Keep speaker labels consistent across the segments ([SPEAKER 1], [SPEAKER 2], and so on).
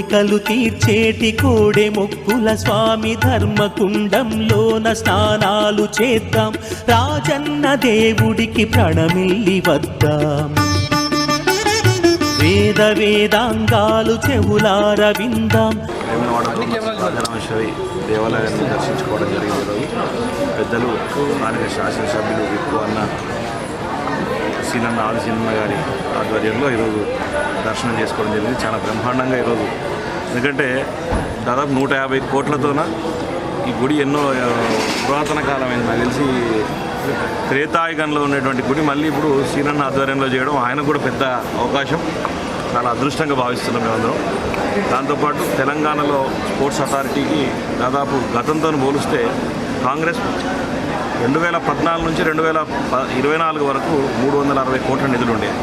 [SPEAKER 1] కోరికలు తీర్చేటి కోడే మొక్కుల స్వామి ధర్మకుండంలోన స్నానాలు చేద్దాం. రాజన్న దేవుడికి ప్రణమిల్లి వద్దాం. వేద వేదాంగాలు చెవులార విందాం.
[SPEAKER 2] దేవాలయాన్ని దర్శించుకోవడం జరిగింది ఈరోజు. పెద్దలు స్థానిక శాసనసభ్యులు విప్పు అన్న సీనన్న ఆదిసీనన్న గారి ఆధ్వర్యంలో ఈరోజు దర్శనం చేసుకోవడం జరిగింది. చాలా బ్రహ్మాండంగా ఈరోజు ఎందుకంటే దాదాపు నూట యాభై కోట్లతోన ఈ గుడి ఎన్నో పురాతన కాలమైంది. నాకు తెలిసి త్రేతాయుగంలో ఉన్నటువంటి గుడి మళ్ళీ ఇప్పుడు సీనన్న ఆధ్వర్యంలో చేయడం ఆయన కూడా పెద్ద అవకాశం. చాలా అదృష్టంగా భావిస్తున్నాం మేమందరం. దాంతోపాటు తెలంగాణలో స్పోర్ట్స్ అథారిటీకి దాదాపు గతంతో పోలిస్తే కాంగ్రెస్ రెండు వేల పద్నాలుగు నుంచి రెండు వేల ప ఇరవై నాలుగు వరకు మూడు వందల అరవై కోట్ల నిధులు ఉండేవి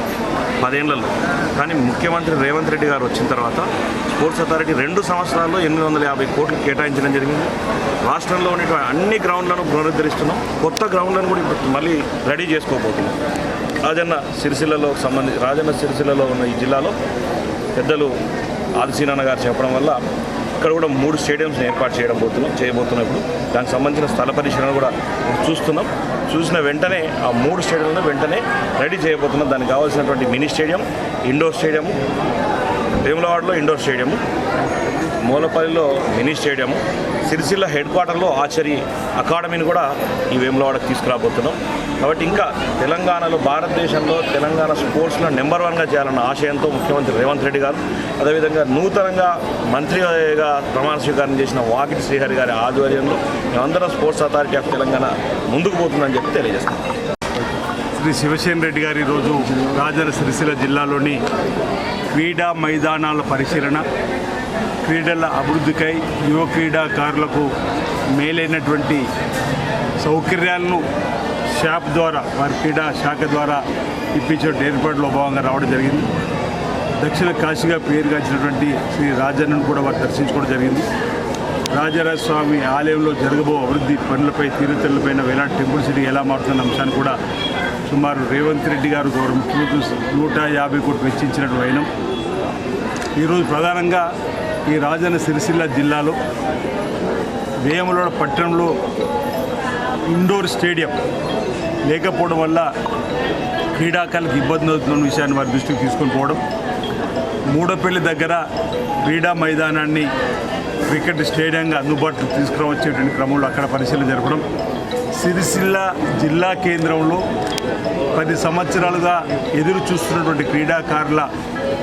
[SPEAKER 2] పదేళ్ళలో కానీ ముఖ్యమంత్రి రేవంత్ రెడ్డి గారు వచ్చిన తర్వాత స్పోర్ట్స్ అథారిటీ రెండు సంవత్సరాల్లో ఎనిమిది వందల యాభై కోట్లు కేటాయించడం జరిగింది. రాష్ట్రంలో ఉన్నటువంటి అన్ని గ్రౌండ్లను పునరుద్ధరిస్తున్నాం. కొత్త గ్రౌండ్లను కూడా ఇప్పుడు మళ్ళీ రెడీ చేసుకోబోతున్నాం. రాజన్న సిరిసిల్లలో సంబంధించి రాజన్న సిరిసిల్లలో ఉన్న ఈ జిల్లాలో పెద్దలు ఆదిశీనాన్న గారు చెప్పడం వల్ల ఇక్కడ కూడా మూడు స్టేడియంస్ని ఏర్పాటు చేయడం పోతున్నాం చేయబోతున్నాం ఇప్పుడు దానికి సంబంధించిన స్థల పరిశీలన కూడా చూస్తున్నాం. చూసిన వెంటనే ఆ మూడు స్టేడియంలను వెంటనే రెడీ చేయబోతున్నాం. దానికి కావాల్సినటువంటి మినీ స్టేడియం ఇండోర్ స్టేడియం వేములవాడలో ఇండోర్ స్టేడియం మూలపల్లిలో మినీ స్టేడియం సిరిసిల్ల హెడ్ క్వార్టర్లో ఆచరి అకాడమీని కూడా ఈ వేములవాడకు తీసుకురాబోతున్నాం. కాబట్టి ఇంకా తెలంగాణలో భారతదేశంలో తెలంగాణ స్పోర్ట్స్లో నెంబర్ వన్గా చేయాలన్న ఆశయంతో ముఖ్యమంత్రి రేవంత్ రెడ్డి గారు అదేవిధంగా నూతనంగా మంత్రిగా ప్రమాణ స్వీకారం చేసిన వాకిటి శ్రీహరి గారి ఆధ్వర్యంలో మేమందరం స్పోర్ట్స్ అథారిటీ ఆఫ్ తెలంగాణ ముందుకు పోతుందని చెప్పి తెలియజేస్తాం
[SPEAKER 3] శ్రీ శివసేన రెడ్డి గారు ఈరోజు రాజన్న సిరిసిల్ల జిల్లాలోని క్రీడా మైదానాల పరిశీలన క్రీడల అభివృద్ధికై యువ క్రీడాకారులకు మేలైనటువంటి సౌకర్యాలను షాప్ ద్వారా వారి క్రీడా శాఖ ద్వారా ఇప్పించే ఏర్పాటులో భాగంగా రావడం జరిగింది. దక్షిణ కాశీగా పేరుగాంచినటువంటి శ్రీ రాజన్నను కూడా వారు దర్శించుకోవడం జరిగింది. రాజరాజస్వామి ఆలయంలో జరగబో అభివృద్ధి పనులపై తీరుతెళ్ళపైన వేలాంటి టెంపుల్ సిటీ ఎలా మారుతున్న అంశాన్ని కూడా సుమారు రేవంత్ రెడ్డి గారు గౌరవ ముఖ్యమంత్రి నూట యాభై కోట్లు వెచ్చించినట్టు వైనం. ఈరోజు ప్రధానంగా ఈ రాజన్న సిరిసిల్ల జిల్లాలో వేములవాడ పట్టణంలో ఇండోర్ స్టేడియం లేకపోవడం వల్ల క్రీడాకారులకు ఇబ్బంది అవుతున్న విషయాన్ని వారి దృష్టికి తీసుకొని పోవడం మూడపల్లి దగ్గర క్రీడా మైదానాన్ని క్రికెట్ స్టేడియంగా అందుబాటులో తీసుకురావచ్చేటువంటి క్రమంలో అక్కడ పరిశీలన జరపడం. సిరిసిల్ల జిల్లా కేంద్రంలో పది సంవత్సరాలుగా ఎదురు చూస్తున్నటువంటి క్రీడాకారుల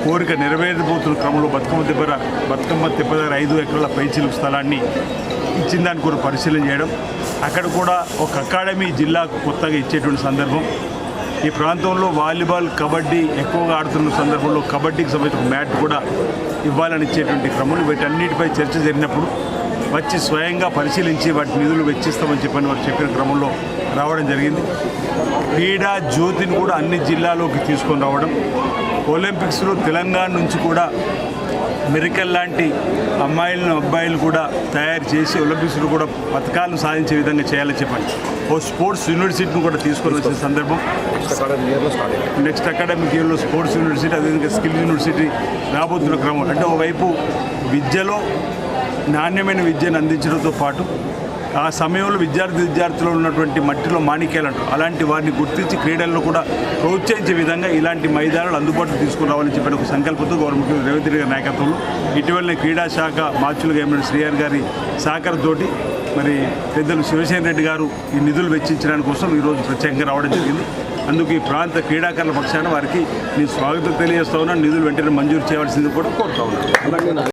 [SPEAKER 3] కోరిక నెరవేరబోతున్న క్రమంలో బతుకమ్మ తిప్పర బతుకమ్మ తిప్ప దగ్గర ఐదు ఎకరాల పైచిలుపు స్థలాన్ని ఇచ్చిన దాన్ని కూడా పరిశీలన చేయడం. అక్కడ కూడా ఒక అకాడమీ జిల్లాకు కొత్తగా ఇచ్చేటువంటి సందర్భం. ఈ ప్రాంతంలో వాలీబాల్ కబడ్డీ ఎక్కువగా ఆడుతున్న సందర్భంలో కబడ్డీకి సంబంధించిన మ్యాట్ కూడా ఇవ్వాలని ఇచ్చేటువంటి క్రమంలో వీటన్నిటిపై చర్చ జరిగినప్పుడు వచ్చి స్వయంగా పరిశీలించి వాటి నిధులు వెచ్చిస్తామని చెప్పని వారు చెప్పిన క్రమంలో రావడం జరిగింది. క్రీడా జ్యోతిని కూడా అన్ని జిల్లాలోకి తీసుకొని రావడం ఒలింపిక్స్లో తెలంగాణ నుంచి కూడా మిరికల్ లాంటి అమ్మాయిలను అబ్బాయిలు కూడా తయారు చేసి ఒలింపిక్స్లో కూడా పథకాలను సాధించే విధంగా చేయాలని చెప్పండి. ఓ స్పోర్ట్స్ యూనివర్సిటీని కూడా తీసుకొని వచ్చిన సందర్భం. నెక్స్ట్ అకాడమిక్ ఇయర్లో స్పోర్ట్స్ యూనివర్సిటీ అదేవిధంగా స్కిల్ యూనివర్సిటీ రాబోతున్న క్రమం. అంటే ఓవైపు విద్యలో నాణ్యమైన విద్యను అందించడంతో పాటు ఆ సమయంలో విద్యార్థి విద్యార్థులు ఉన్నటువంటి మట్టిలో మాణిక్యాలు అంటారు. అలాంటి వారిని గుర్తించి క్రీడల్లో కూడా ప్రోత్సహించే విధంగా ఇలాంటి మైదానాలు అందుబాటులో తీసుకురావాలని చెప్పిన ఒక సంకల్పంతో గౌరవ ముఖ్యమంత్రి రేవంత్ రెడ్డి గారి నాయకత్వంలో ఇటీవలనే క్రీడా శాఖ మార్చులుగా ఏమైనా శ్రీఆర్ గారి సహకారంతోటి మరి పెద్దలు శివసేన రెడ్డి గారు ఈ నిధులు వెచ్చించడానికి కోసం ఈరోజు ప్రత్యేకంగా రావడం జరిగింది. అందుకు ఈ ప్రాంత క్రీడాకారుల పక్షాన వారికి నేను స్వాగతం తెలియజేస్తా ఉన్నాను. నిధులు వెంటనే మంజూరు చేయవలసింది కూడా కోరుతా ఉన్నాను.